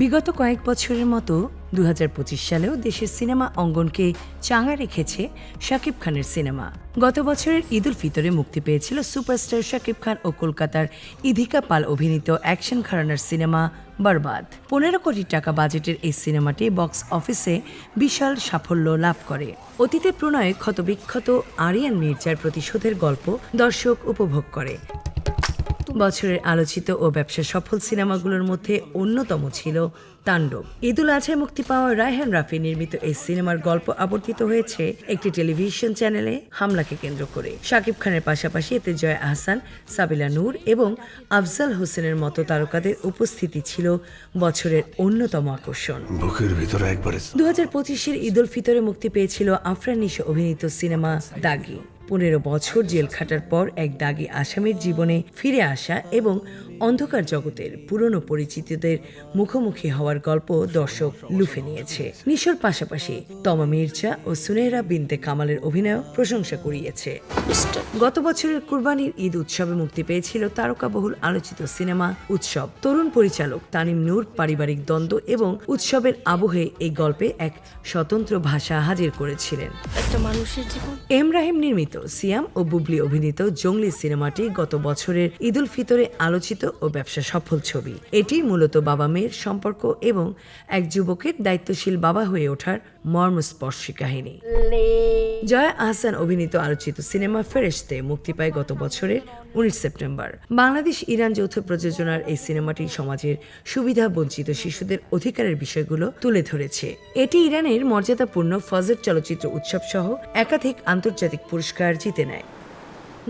বিগত কয়েক বছরের মতো দু হাজার পঁচিশ সালেও দেশের সিনেমা অঙ্গনকে চাঙা রেখেছে শাকিব খানের সিনেমা। গত বছরের ঈদ উল ফিতরে মুক্তি পেয়েছিল সুপারস্টার শাকিব খান ও কলকাতার ইধিকা পাল অভিনীত অ্যাকশন ঘরানার সিনেমা বরবাদ। পনেরো কোটি টাকা বাজেটের এই সিনেমাটি বক্স অফিসে বিশাল সাফল্য লাভ করে। অতীতে প্রণয়ে ক্ষতবিক্ষত আরিয়ান মির্জার প্রতিশোধের গল্প দর্শক উপভোগ করে। বছরের আলোচিত ও ব্যবসা সফল সিনেমাগুলোর মধ্যে অন্যতম ছিল তাণ্ডব। ঈদুল আজহায় মুক্তি পাওয়া রায়হান রাফি নির্মিত এই সিনেমার গল্প আবর্তিত হয়েছে একটি টেলিভিশন চ্যানেলে হামলাকে কেন্দ্র করে। শাকিব খানের পাশাপাশি এতে জয় আহসান সাবিলা নূর এবং আফজাল হোসেনের মতো তারকাদের উপস্থিতি ছিল বছরের অন্যতম আকর্ষণ। বুকের ভিতরে একবারে দু হাজার পঁচিশের ঈদুল ফিতরে মুক্তি পেয়েছিল আফরান নিশো অভিনীত সিনেমা দাগি। পনেরো বছর জেল খাটার পর এক দাগি আসামির জীবনে ফিরে আসা এবং অন্ধকার জগতের পুরনো পরিচিতদের মুখোমুখি হওয়ার গল্প দর্শক লুফে নিয়েছে। নিশোর পাশাপাশি তমা মির্জা ও সুনেহরা বিনতে কামালের অভিনয় প্রশংসা কুড়িয়েছে। গত বছরের কুরবানির ঈদ উৎসবে মুক্তি পেয়েছিল তারকাবহুল আলোচিত সিনেমা উৎসব। তরুণ পরিচালক তানিম নূর পারিবারিক দ্বন্দ্ব এবং উৎসবের আবহে এই গল্পে এক স্বতন্ত্র ভাষা হাজির করেছিলেন। একটা মানুষের জীবন। এম রাহিম নির্মিত সিয়াম ও বুবলি অভিনীত জঙ্গলি সিনেমাটি গত বছরের ঈদুল ফিতরে আলোচিত ও ব্যবসা সফল ছবি। এটি মূলত বাবা মেয়ের সম্পর্ক এবং এক যুবকের দায়িত্বশীল বাবা হয়ে ওঠার মর্মস্পর্শী কাহিনী। জয়া আহসান অভিনীত আলোচিত সিনেমা ফেরেশতে মুক্তি পায় গত বছরের উনিশ সেপ্টেম্বর। বাংলাদেশ ইরান যৌথ প্রযোজনার এই সিনেমাটি সমাজের সুবিধা বঞ্চিত শিশুদের অধিকারের বিষয়গুলো তুলে ধরেছে। এটি ইরানের মর্যাদাপূর্ণ ফজর চলচ্চিত্র উৎসব সহ একাধিক আন্তর্জাতিক পুরস্কার জিতে নেয়।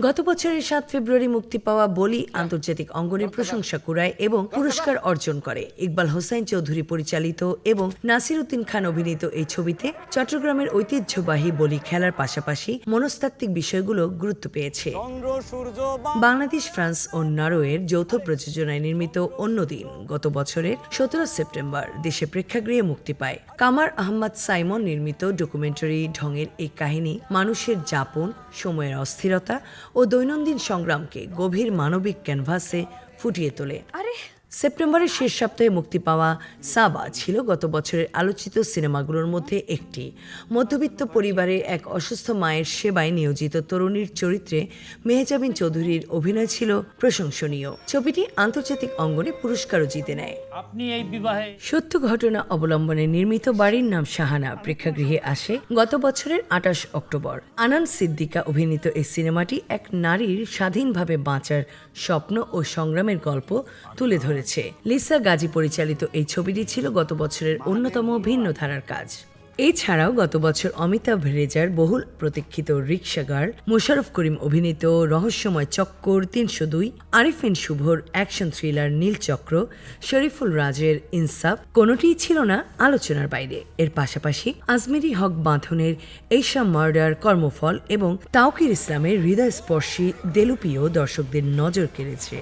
গত বছরের সাত ফেব্রুয়ারি মুক্তি পাওয়া বলি আন্তর্জাতিক অঙ্গনের প্রশংসা কুড়ায় এবং পুরস্কার অর্জন করে। ইকবাল হোসাইন চৌধুরী পরিচালিত এবং নাসির উদ্দিন খান অভিনীত এই ছবিতে চট্টগ্রামের ঐতিহ্যবাহী বলি খেলার পাশাপাশি মনস্তাত্ত্বিক বিষয়গুলো গুরুত্ব পেয়েছে। বাংলাদেশ, ফ্রান্স ও নরওয়ের যৌথ প্রযোজনায় নির্মিত অন্যদিন গত বছরের সতেরো সেপ্টেম্বর, দেশে প্রেক্ষাগৃহে মুক্তি পায়। কামার আহমদ সাইমন নির্মিত ডকুমেন্টারি ঢঙের এই কাহিনী, মানুষের যাপন, সময়ের অস্থিরতা ও দৈনন্দিন সংগ্রামকে গভীর মানবিক ক্যানভাসে ফুটিয়ে তোলে। আরে সেপ্টেম্বরের শেষ সপ্তাহে মুক্তি পাওয়া সাবা ছিল গত বছরের আলোচিত সিনেমাগুলোর মধ্যে একটি। মধ্যবিত্ত পরিবারের এক অসুস্থ মায়ের সেবায় নিয়োজিত তরুণীর চরিত্রে মেহজাবিন চৌধুরীর অভিনয় ছিল প্রশংসনীয়। ছবিটি আন্তর্জাতিক অঙ্গনে পুরস্কারও জিতে নেয়। আপনি এই বিবাহে সত্য ঘটনা অবলম্বনে নির্মিত বাড়ির নাম শাহানা প্রেক্ষাগৃহে আসে গত বছরের আঠাশ অক্টোবর। আনন্দ সিদ্দিকা অভিনীত এই সিনেমাটি এক নারীর স্বাধীনভাবে বাঁচার স্বপ্ন ও সংগ্রামের গল্প তুলে ধরেছে লিসা গাজী পরিচালিত এই ছবিটি ছিল গত বছরের অন্যতম ভিন্ন ধারার কাজ। এছাড়াও গত বছর অমিতাভ রেজার বহুল প্রতীক্ষিত রিক্সা গার্ল মোশারফ করিম অভিনীত রহস্যময় চক্কর তিনশো দুই আরিফিন শুভর অ্যাকশন থ্রিলার নীলচক্র শরীফুল রাজের ইনসাফ কোনোটিই ছিল না আলোচনার বাইরে। এর পাশাপাশি আজমেরি হক বাঁধনের এইসা মার্ডার কর্মফল এবং তাওকির ইসলামের হৃদয়স্পর্শী দেলুপিও দর্শকদের নজর কেড়েছে।